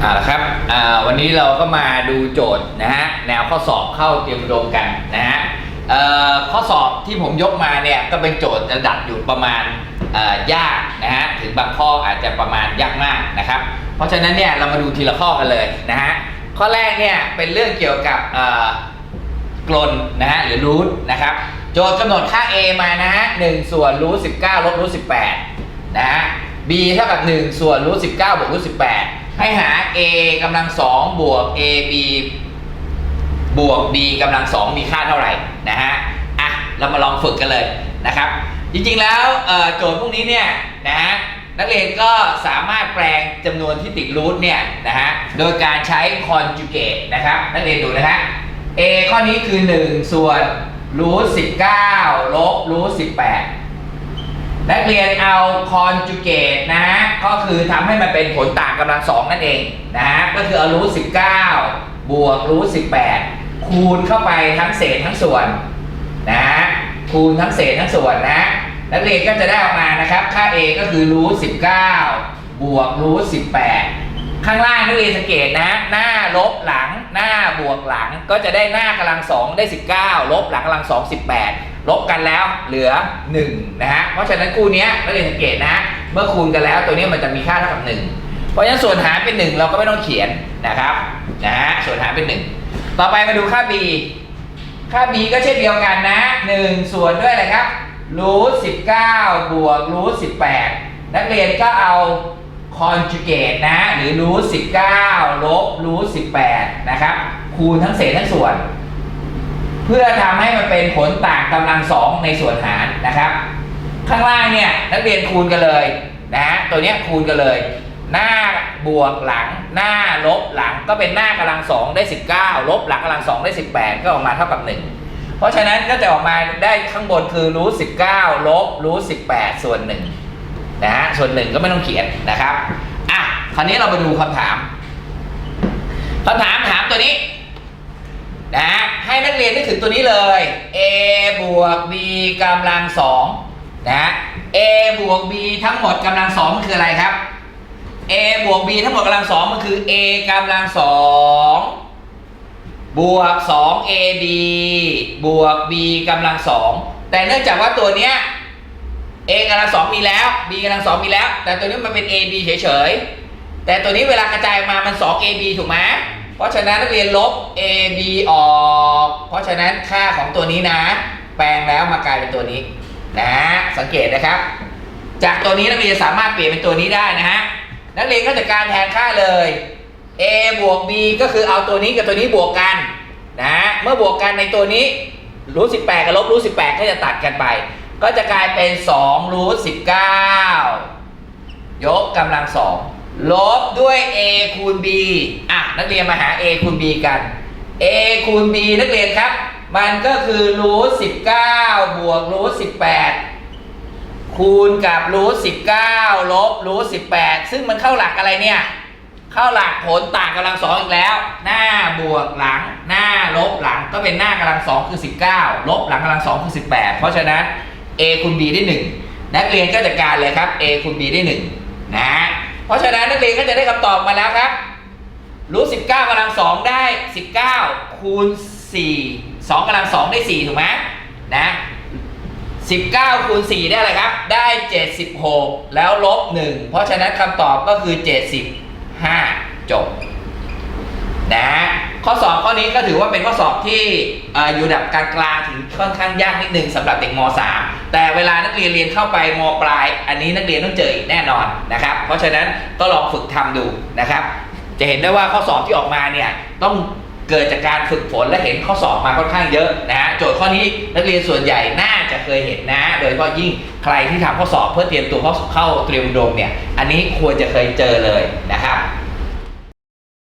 เอาละครับอ่าวันนี้เราก็มาดูโจทย์นะฮะแนวข้อสอบเข้าเตรียมอุดมกันนะฮะเอ่อข้อสอบที่ผมยกมาเนี่ยก็เป็นโจทย์ระดับอยู่ประมาณเอ่อยากนะฮะถึงบางข้ออาจจะประมาณยากมากนะครับ เพราะฉะนั้นเนี่ยเรามาดูทีละข้อกันเลยนะฮะข้อแรกเนี่ยเป็นเรื่องเกี่ยวกับเอ่อกลนนะฮะหรือรูทนะครับโจทย์กำหนดค่า a มานะฮะ1ส่วนรูท19ลบรูท18นะฮะ b เท่ากับ 1 ส่วนรูท19บเกบวกรูท18 ให้หา a กำลัง2บวก ab บวก b กำลัง2มีค่าเท่าไหร่นะฮะอะเรามาลองฝึกกันเลยนะครับ จริงๆแล้วโจทย์พวกนี้เนี่ยนะฮะนักเรียนก็สามารถแปลงจำนวนที่ติดรูทเนี่ยนะฮะโดยการใช้ conjugate นะครับ นักเรียนดูนะฮะ a ข้อนี้คือ 1 ส่วนรูท19ลบรูท18 นักเรียนเอาคอนจูเกตนะฮะก็คือทำให้มันเป็นผลต่างกำลังสองนั่นเองนะฮะก็คือเอารูทสิบวกรูท18คูณเข้าไปทั้งเศษทั้งส่วนนะฮะคูณทั้งเศษทั้งส่วนนะนักเรียนก็จะได้ออกมานะครับ ค่า a ก็คือรูทสิบวกรูท18 ข้างล่างนักเรียนสังเกตนะ หน้าลบหลังหน้าบวกหลังก็จะได้หน้ากำลังสองได้ 19 ลบหลังกำลังสอง18ลบกันแล้วเหลือ1นะฮะเพราะฉะนั้นคู่เนี้ยนักเรียนสังเกตนะเมื่อคูณกันแล้วตัวนี้มันจะมีค่าเท่ากับ 1 เพราะฉะนั้นส่วนหารเป็น 1 เราก็ไม่ต้องเขียนนะครับนะฮะส่วนหารเป็น 1 ต่อไปมาดูค่า b ค่า b ก็เช่นเดียวกันนะ 1 ส่วนด้วยอะไรครับรูท19บเก้าบวกรูท18นักเรียนก็เอา conjugate นะหรือรูท19 ลบรูท18 นะครับ คูณทั้งเศษทั้งส่วน เพื่อทำให้มันเป็นผลต่างกำลังสองในส่วนหารนะครับ ข้างล่างเนี่ยนักเรียนคูณกันเลยนะตัวเนี้ยคูณกันเลย หน้าบวกหลังหน้าลบหลังก็เป็นหน้ากำลังสองได้ 19 ลบหลังกำลังสองได้ 18 ก็ออกมาเท่ากับ 1เพราะฉะนั้นก็จะออกมาได้ข้างบนคือรูท19ลบรูท18ส่วน1 นะฮะส่วน1ก็ไม่ต้องเขียนนะครับอะคราวนี้เรามาดูคำถามคำถามถามตัวนี้นะฮะให้นักเรียนนึกถึงตัวนี้เลย a บวก b กำลังสองนะฮะ a บวก b ทั้งหมดกำลังสองมันคืออะไรครับ a บวก b ทั้งหมดกำลังสองมันคือ a กำลังสองบวก 2 ab บวก b กำลังสองแต่เนื่องจากว่าตัวเนี้ย a กำลังสองมีแล้ว b กำลังสองมีแล้ว แต่ตัวนี้มันเป็น ab เฉยๆ แต่ตัวนี้เวลากระจายมามัน 2 ab ถูกไหมเพราะฉะนั้นนักเรียนลบ ab ออก เพราะฉะนั้นค่าของตัวนี้นะ แปลงแล้วมากลายเป็นตัวนี้นะสังเกตนะครับ จากตัวนี้นักเรียนสามารถเปลี่ยนเป็นตัวนี้ได้นะฮะนักเรียนก็จัดการแทนค่าเลย a บวก b ก็คือเอาตัวนี้กับตัวนี้บวกกันนะเมื่อบวกกันในตัวนี้รูท18กับลบรูท18ก็จะตัดกันไป ก็จะกลายเป็น2รูท19ยกกำลังสองลบด้วย a คูณ b อะนักเรียนมาหา a คูณ b กัน a คูณ b นักเรียนครับ มันก็คือรูท19บวกรูท18คูณกับรูท19ลบรูท18ซึ่งมันเข้าหลักอะไรเนี่ย เข้าหลักผลต่างกำลังสองอีกแล้ว หน้าบวกหลัง หน้าลบหลังก็เป็นหน้ากำลังสองคือ19ลบหลังกำลังสองคือ18เพราะฉะนั้น a คูณ b ได้ 1 นักเรียนก็จัดการเลยครับ a คูณ b ได้ 1 นะเพราะฉะนั้นนักเรียนก็จะได้คำตอบมาแล้วครับ รูท19กำลังสองได้ 19 คูณ 4 2กำลังสองได้ 4 ถูกไหมนะ19คูณ4ได้อะไรครับ ได้ 76 แล้วลบ 1 เพราะฉะนั้นคำตอบก็คือ 75 จบ นะ ข้อสอบข้อนี้ก็ถือว่าเป็นข้อสอบที่ออยู่ระดับกลางๆถึงค่อนข้างยากนิดนึงสำหรับเด็กม .3 แต่เวลานักเรียนเรียนเข้าไปมปลาย อันนี้นักเรียนต้องเจออีกแน่นอนนะครับ เพราะฉะนั้นก็ลองฝึกทำดูนะครับ จะเห็นได้ว่าข้อสอบที่ออกมาเนี่ยต้องเกิดจากการฝึกฝนและเห็นข้อสอบมาค่อนข้างเยอะนะโจทย์ข้อนี้นักเรียนส่วนใหญ่น่าจะเคยเห็นนะ โดยเฉพาะยิ่งใครที่ทำข้อสอบเพื่อเตรียมตัวเข้าเข้าเตรียมอุดมเนี่ยอันนี้ควรจะเคยเจอเลยนะครับ